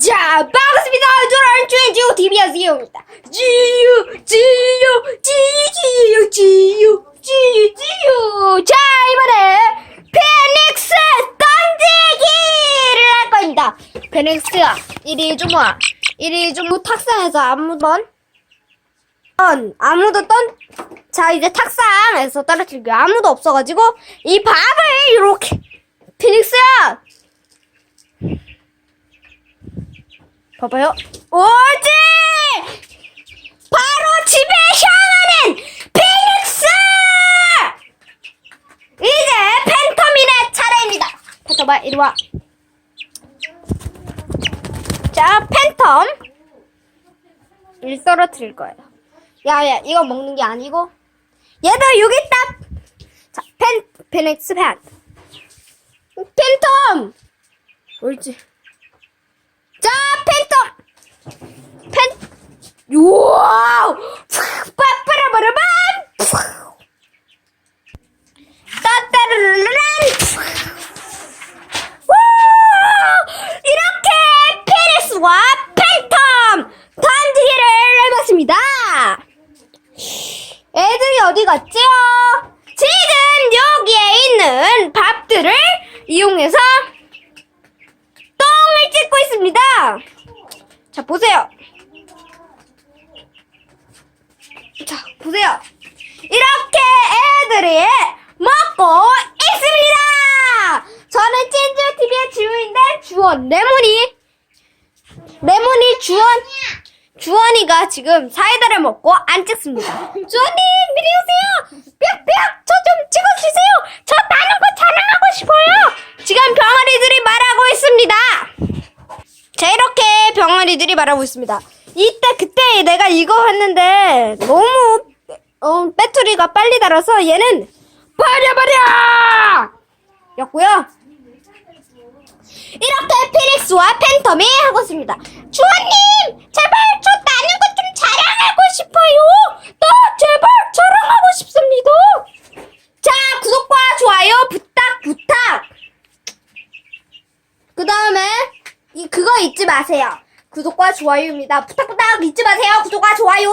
자, 반갑습니다. 저는 주인지오 TV의 지오입니다. 지오, 지오, 지오, 지오, 지오, 지오, 지오. 자, 이번에 페닉스 던지기를 할 겁니다. 페닉스야, 이리 좀 와. 이리 좀 탁상에서 아무도 던, 아무도 던, 자, 이제 탁상에서 떨어뜨리고 아무도 없어가지고 이 밥을 이렇게 피닉스야! 봐봐요. 오지! 바로 집에 향하는 피닉스! 이제 팬텀이네 차례입니다. 팬텀아, 이리 와. 자, 팬텀. 일 떨어뜨릴 거예요. 야, 야, 이거 먹는 게 아니고. 얘들 여기 있다! 자, 팬, 페닉스 팬. 팬텀! 옳지. 팬, 우와! 빠빠라바라밤! 따따르르란! 우! 이렇게 페닉스와 팬텀! 던지기를 해봤습니다! 애들이 어디 갔지요? 지금 여기에 있는 밥들을 이용해서 똥을 찍고 있습니다. 자, 보세요. 자, 보세요. 이렇게 애들이 먹고 있습니다. 저는 찐주TV의 주인인데 주원, 레몬이, 레몬이 주원, 주원이가 지금 사이다를 먹고 안 찍습니다. 주원님, 이리 오세요. 뿅뿅, 저 좀 찍어주세요. 병아리들이 말하고 있습니다. 이때, 그때 내가 이거 했는데 너무 어, 배터리가 빨리 닳아서 얘는 버려버려! 였고요. 이렇게 피닉스와 팬텀이 하고 있습니다. 주원님! 제발 저 나는 것 좀 자랑하고 싶어요! 나 제발 자랑하고 싶습니다! 자, 구독과 좋아요 부탁, 부탁! 그 다음에, 이, 그거 잊지 마세요. 구독과 좋아요입니다. 부탁, 부탁 잊지 마세요. 구독과 좋아요!